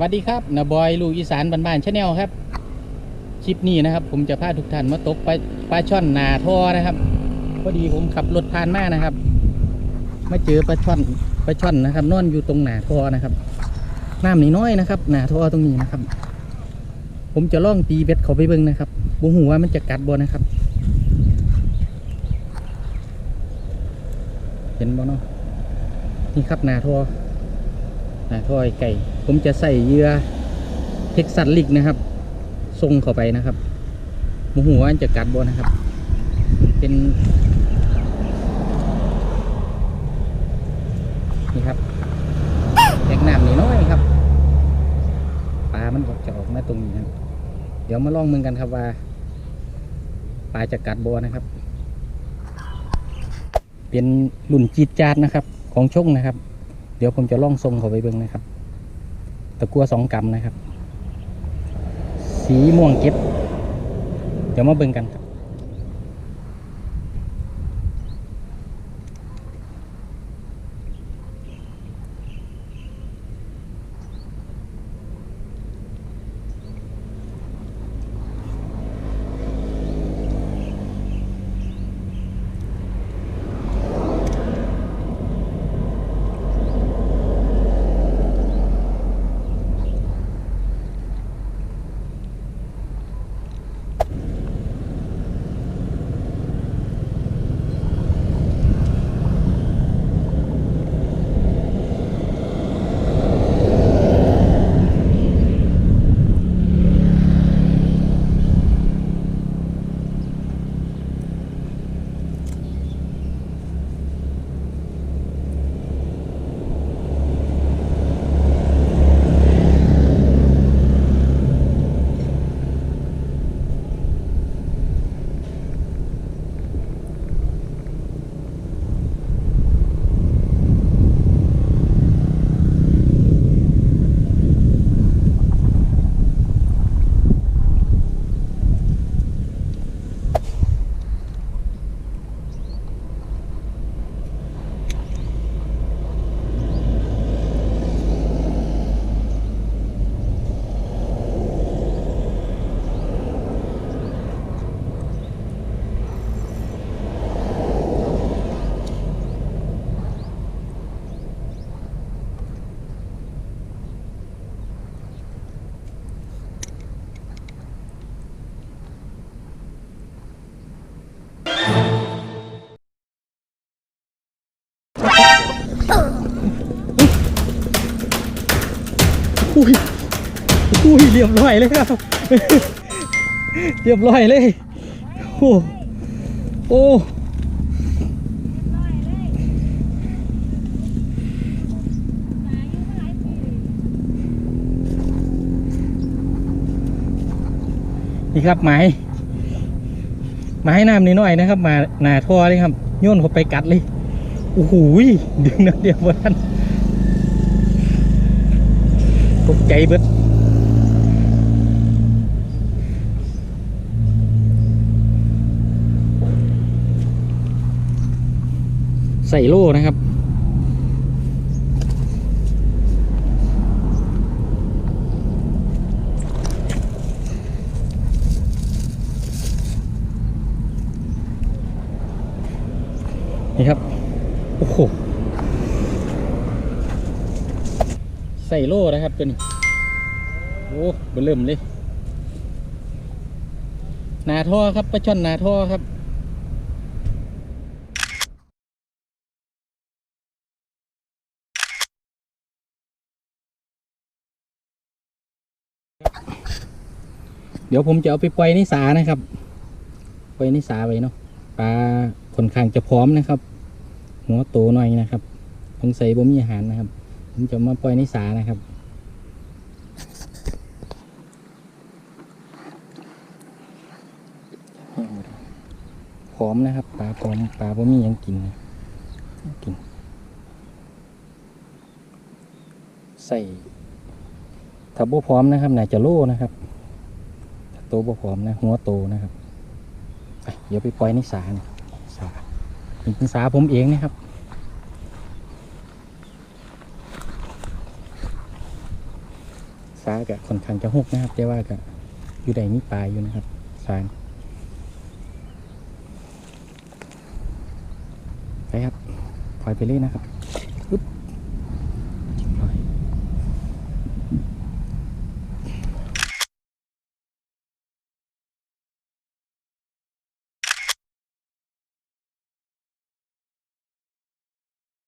วัสดีครับนาบอยลูกอีสานบ้านๆชาแนลครับ คลิปนี้นะครับ ผมจะพาทุกท่านมาตกปลาปลาช่อนนาทอนะครับพอดีผมขับรถผ่านมานะครับ มาเจอปลาช่อนปลาช่อนนะครับ นอนอยู่ตรงหนาทอนะครับน้ำนี่น้อยนะครับ หนาทอตรงนี้นะครับ ผมจะล่องตีเบ็ดเขาไปเบิ้งนะครับบุหัวามันจะกัดบ่นะครับ เห็นบ่เนาะนี่ครับหนาทอ ทอยไก่ ผมจะใส่เหยื่อเท็กซัสลิกนะครับส่งเข้าไปนะครับมูหัวมันจะกัดบ่นะครับ เป็นนี่ครับแยกน้ำนี่น้อยครับปลามันจะออกมาตรงนี้นะเดี๋ยวมาลองมึงกันครับว่าปลาจะกัดบ่นะครับ เป็นรุ่นจีดจาดนะครับ ของช่งนะครับ เดี๋ยวผมจะล่องทรงเขาไปเบิ่งนะครับ ตะกัวสองกำนะครับ สีม่วงเก็บ เดี๋ยวมาเบิ่งกันครับ อุ้ยอุ้ยเรียบร้อยเลยครับเรียบร้อยเลยโอ้โอ้นี่ครับไม้ไม้น้ำนิดหน่อยนะครับ มาหนาท่อเลยครับโยนเข้าไปกัดเลยโอ้โหยดึงนัดเดียวบนนั้น ตกใจเบิดใส่โล่นะครับ นี่ครับ โอ้โห ใส่โล่นะครับตัวนี้โอ้เบอร์เริ่มเลยหนาท่อครับปลาช่อนหนาท่อครับเดี๋ยวผมจะเอาไปปล่อยในสานะครับ ปล่อยในสาไว้เนาะ ปลาค่อนข้างจะพร้อมนะครับ หัวโตหน่อยนะครับสงสัยบ่มีอาหารนะครับ ผมจะมาปล่อยในสานะครับพร้อมนะครับปลาพร้อมปลาบ่มีหยังกินกิน ใส่ถ้าบ่พร้อมนะครับน่าจะโล่นะครับถ้าโตบ่พร้อมนะ หัวโตนะครับเดี๋ยวไปปล่อยในสานะสานเป็นสาผมเองนะครับ สาก็ค่อนข้างจะหกนะครับแต่ว่าก็อยู่ใดมีปลายอยู่นะครับสางไปครับคอยไปเลยนะครับ